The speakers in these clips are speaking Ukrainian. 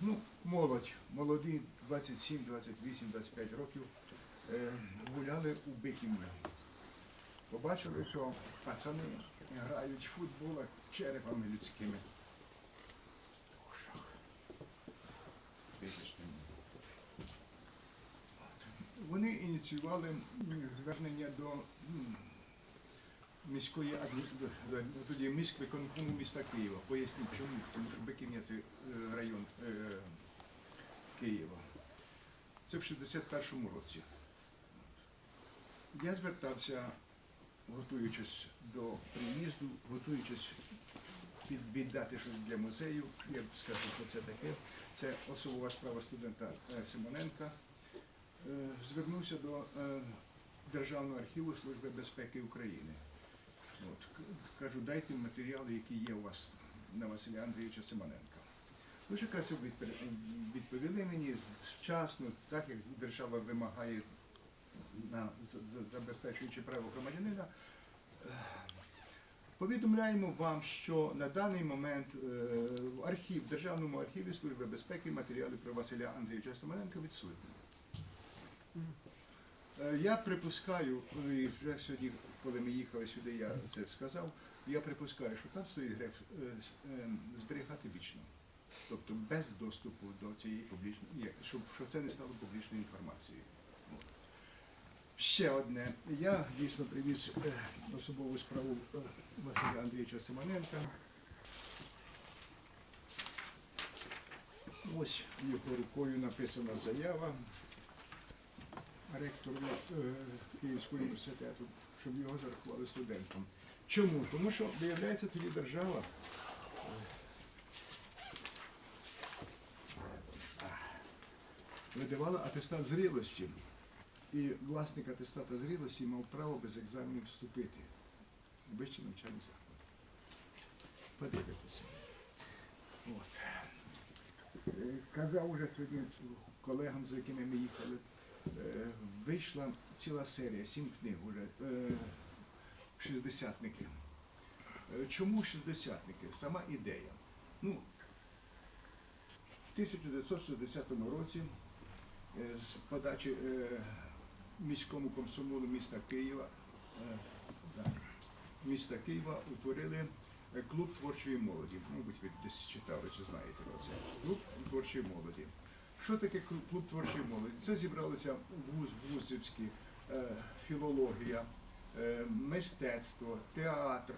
Ну, молодь, молоді, 27, 28, 25 років, е, гуляли у Бикімі. Побачили, що пацани грають в футбол черепами людськими. Вони ініціювали звернення до міської адмі- до- до- тоді міста Києва. Поясню чому, тому що Биківня це район е, Києва. Це в 61-му році. Я звертався, готуючись до приїзду, готуючись віддати щось для музею. Я скажу, що це таке. Це особова справа студента Симоненка. Звернувся до Державного архіву Служби безпеки України. От, кажу, дайте матеріали, які є у вас на Василя Андрійовича Симоненка. Відпер- відповіли мені вчасно, так як держава вимагає, на, за- за- забезпечуючи право громадянина. Е, Повідомляємо вам, що на даний момент е, в архів, Державному архіві Служби безпеки матеріали про Василя Андрійовича Семененка відсутні. Е, Я припускаю, і вже сьогодні, коли ми їхали сюди, я це сказав, я припускаю, що там стоїть гриф е, е, зберігати вічно. Тобто без доступу до цієї публічної, щоб, щоб це не стало публічною інформацією. Ще одне. Я дійсно привіз особову справу Василя Андрійовича Симоненка. Ось його рукою написана заява ректору е, Київського університету, щоб його зарахували студентом. Чому? Тому що, виявляється, тоді держава е, видавала атестат зрілості. І власник атестата зрілості мав право без екзаменів вступити в вищий навчальний заклад. Подивитися. От. Е, Казав уже сьогодні колегам, з якими ми їхали, вийшла ціла серія, сім книг уже, е, шістдесятники. Е, Чому шістдесятники? Сама ідея. Ну, в 1960 році е, з подачі е, міському комсомолу міста Києва, е, міста Києва утворили е, клуб творчої молоді. Мабуть, ви десь читали чи знаєте про це. Клуб творчої молоді. Що таке клуб- творчої молоді? Це зібралися вуз, вузівські, е, філологія, е, мистецтво, театр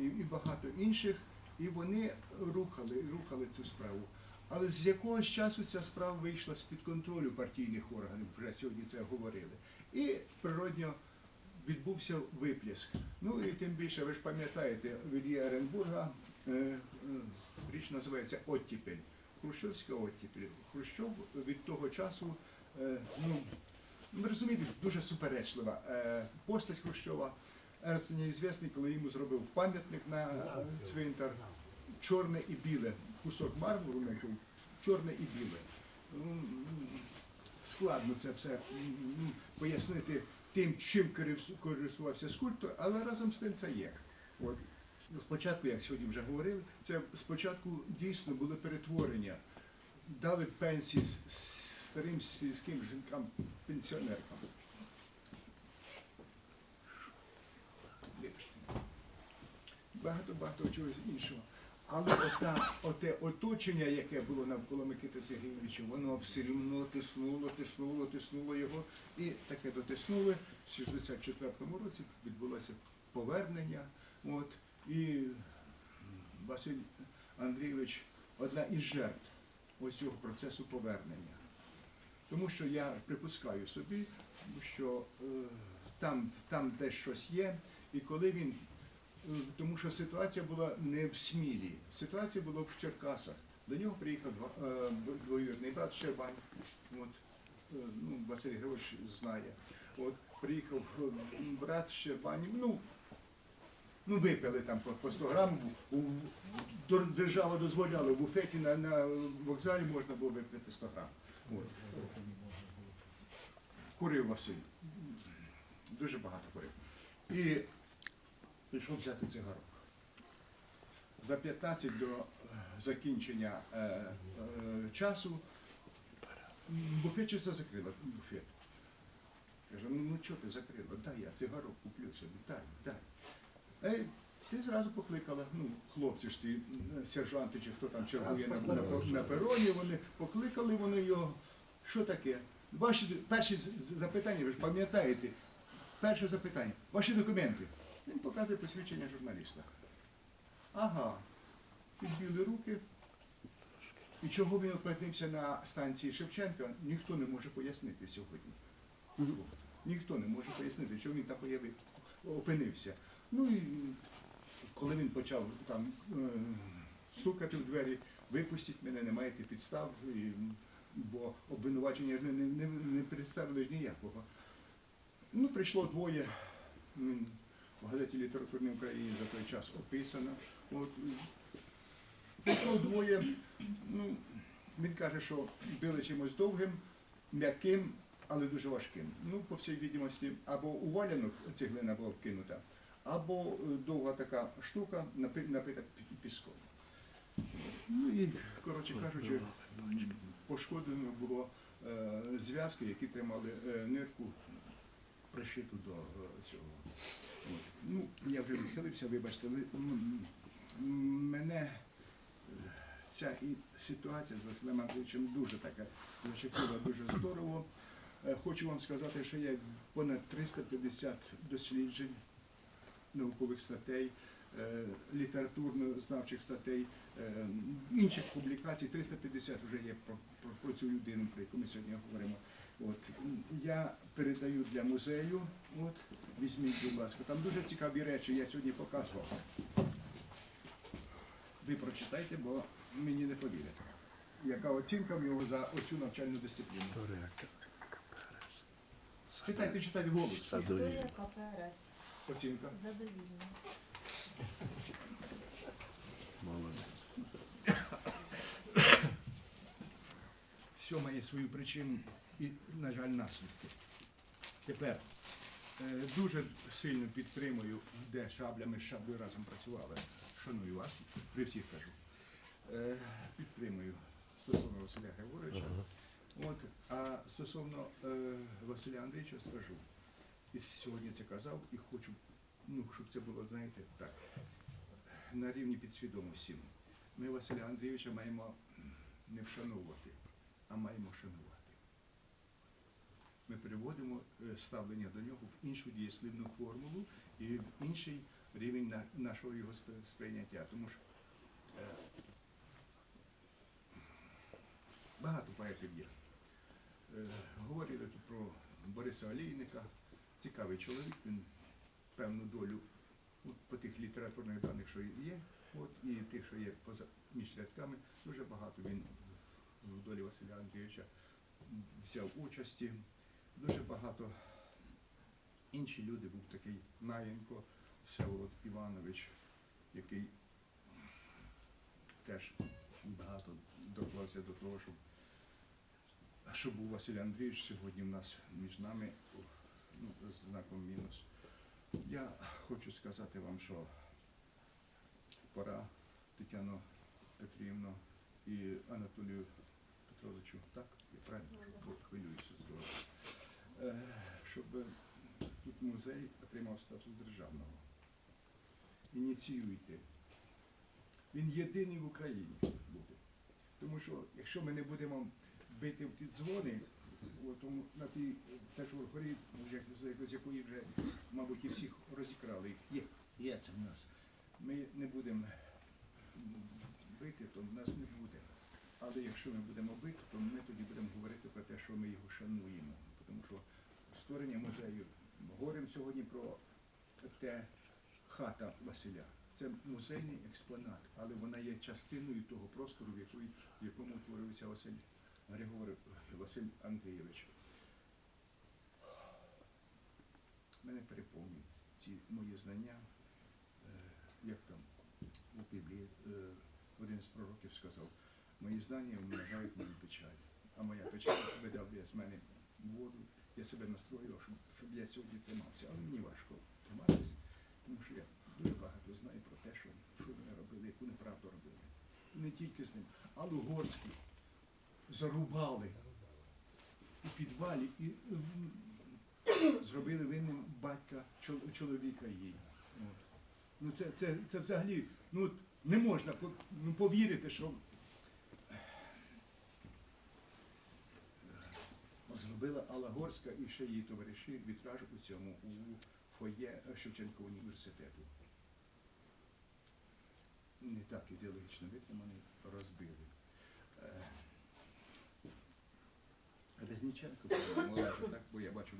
і, багато інших. І вони рухали, рухали цю справу. Але з якогось часу ця справа вийшла з-під контролю партійних органів, вже сьогодні це говорили. І природньо відбувся виплеск. Ну і тим більше, ви ж пам'ятаєте, в Іллі Оренбурга е, річ називається Оттіпель. Хрущовська оттіпель. Хрущов від того часу, е, ну, ви розумієте, дуже суперечлива е, постать Хрущова. Ерст неізвісний, коли йому зробив пам'ятник на цвинтар, чорне і біле, кусок мармуру чорне і біле. Ну, Складно це все пояснити тим, чим користувався скульптор, але разом з тим це є. От. Спочатку, як сьогодні вже говорили, це спочатку дійсно були перетворення, дали пенсії старим сільським жінкам, пенсіонеркам. Багато-багато чогось іншого. Але ота, оте оточення, яке було навколо Микити Сергійовича, воно все рівно тиснуло, тиснуло, тиснуло його. І таке дотиснули. В 64-му році відбулося повернення. От, і Василь Андрійович одна із жертв ось цього процесу повернення. Тому що я припускаю собі, що е, там, де десь щось є, і коли він Е, тому що ситуація була не в Смілі, ситуація була в Черкасах. До нього приїхав е, двоюрідний брат Щербань. От, е, ну, Василь Григорович знає. От, приїхав брат Щербань, ну, ну випили там по, по 100 грам, у, у- дор- держава дозволяла в буфеті на, на вокзалі можна було випити 100 грам. Курив Василь. Дуже багато курив. І пішов взяти цигарок. За 15 до е, закінчення е, е, часу буфетчиця закрила буфет. Каже, ну, ну чого ти закрила? Дай я цигарок куплю собі, дай, дай. Ей, ти зразу покликала, ну, хлопці ж ці сержанти чи хто там чергує на, на, на пероні, вони покликали вони його. Що таке? Ваші перші запитання, ви ж пам'ятаєте, перше запитання, ваші документи. Він показує посвідчення журналіста. Ага. Підбили руки. І чого він опинився на станції Шевченка, ніхто не може пояснити сьогодні. Ніхто не може пояснити, чого він там появи- опинився. Ну і коли він почав там е, стукати в двері, випустіть мене, не маєте підстав, і, бо обвинувачення не, не, не, представили ж ніякого. Ну, прийшло двоє. В газеті літературній Україні за той час описано. От, м, прийшло двоє. Ну, він каже, що били чимось довгим, м'яким, але дуже важким. Ну, по всій відомості, або у валянок цеглина була вкинута, або е, довга така штука, напи- напита піском. Ну і, коротше кажучи, пошкоджено було е, зв'язки, які тримали е, нирку пришиту до е, цього. Ну, я вже відхилився, вибачте, м, м, мене е, ця ситуація з Василем Андрійовичем дуже така зачепила, дуже здорово. Е, Хочу вам сказати, що є понад 350 досліджень, наукових статей, е, літературно-знавчих статей, е, інших публікацій, 350 вже є про, про, про цю людину, про яку ми сьогодні говоримо. От. Я передаю для музею, от, візьміть, будь ласка, там дуже цікаві речі, я сьогодні показував. Ви прочитайте, бо мені не повірите. Яка оцінка в нього за оцю навчальну дисципліну? Читайте, читайте голос. Історія КПРС. Оцінка. Задовільна. Все має свою причину і, на жаль, наслідки. Тепер е, дуже сильно підтримую, де шабля, ми з шаблею разом працювали. Шаную вас, при всіх кажу. Е, підтримую стосовно Василя Григоровича. От, а стосовно е, Василя Андрійовича скажу. І сьогодні це казав, і хочу, ну, щоб це було, знаєте, так, на рівні підсвідомості. Ми Василя Андрійовича маємо не вшановувати, а маємо шанувати. Ми переводимо е, ставлення до нього в іншу дієслівну формулу і в інший рівень на- нашого його сприйняття. Тому що е, багато поетів є. Е, Говорили тут про Бориса Олійника, цікавий чоловік, він певну долю от, по тих літературних даних, що є, от, і тих, що є поза між рядками, дуже багато він в долі Василя Андрійовича взяв участі. Дуже багато інші люди був такий Наєнко, Всеволод Іванович, який теж багато доклався до того, щоб, щоб був Василь Андрійович сьогодні в нас між нами ну, з знаком мінус. Я хочу сказати вам, що пора Тетяно Петрівно і Анатолію Петровичу, так? Я правильно Бо хвилююся здорово. Е, Щоб тут музей отримав статус державного. Ініціюйте. Він єдиний в Україні буде. Тому що якщо ми не будемо бити в ті дзвони, тому на тій Сашур горі, вже з- якої вже, мабуть, і всіх розікрали. Є, є це в нас. Ми не будемо бити, то в нас не буде. Але якщо ми будемо бити, то ми тоді будемо говорити про те, що ми його шануємо. Тому що створення музею, говоримо сьогодні про те хата Василя. Це музейний експонат, але вона є частиною того простору, в, якому утворився Василь Григорів Василь Андрійович. Мене переповнюють ці мої знання, е, як там у Біблії е, один з пророків сказав, мої знання умножають мою печаль, а моя печаль видавлює з мене воду. Я себе настроював, щоб, щоб я сьогодні тримався, але мені важко триматися, тому що я дуже багато знаю про те, що, що вони робили, яку неправду робили. не тільки з ним, а Лугорську зарубали у підвалі і зробили винним батька чоловіка її. Ну це, це, це взагалі ну, не можна ну, повірити, що зробила Алла Горська і ще її товариші вітраж у цьому у фоє Шевченка університету. Не так ідеологічно витриманий, розбили. Резніченко, по-моєму, так, бо я бачу,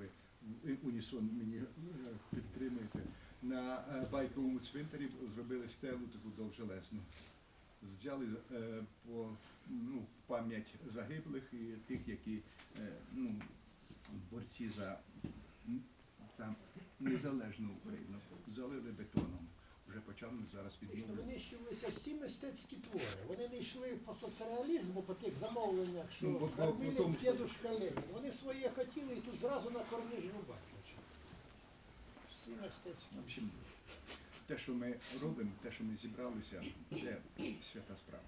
ви унісон мені е, підтримуєте. На е, байковому цвинтарі зробили стелу таку довжелезну. Взяли е, по, ну, пам'ять загиблих і тих, які е, ну, борці за там, незалежну Україну. Залили. Почали зараз відновлювати. винищувалися всі мистецькі твори. Вони не йшли по соцреалізму, по тих замовленнях, що Ну, бо- бо кормили тому, в Ленін. Вони своє хотіли і тут зразу на корниж бачиш. Всі мистецькі. В общем, те, що ми робимо, те, що ми зібралися, це свята справа.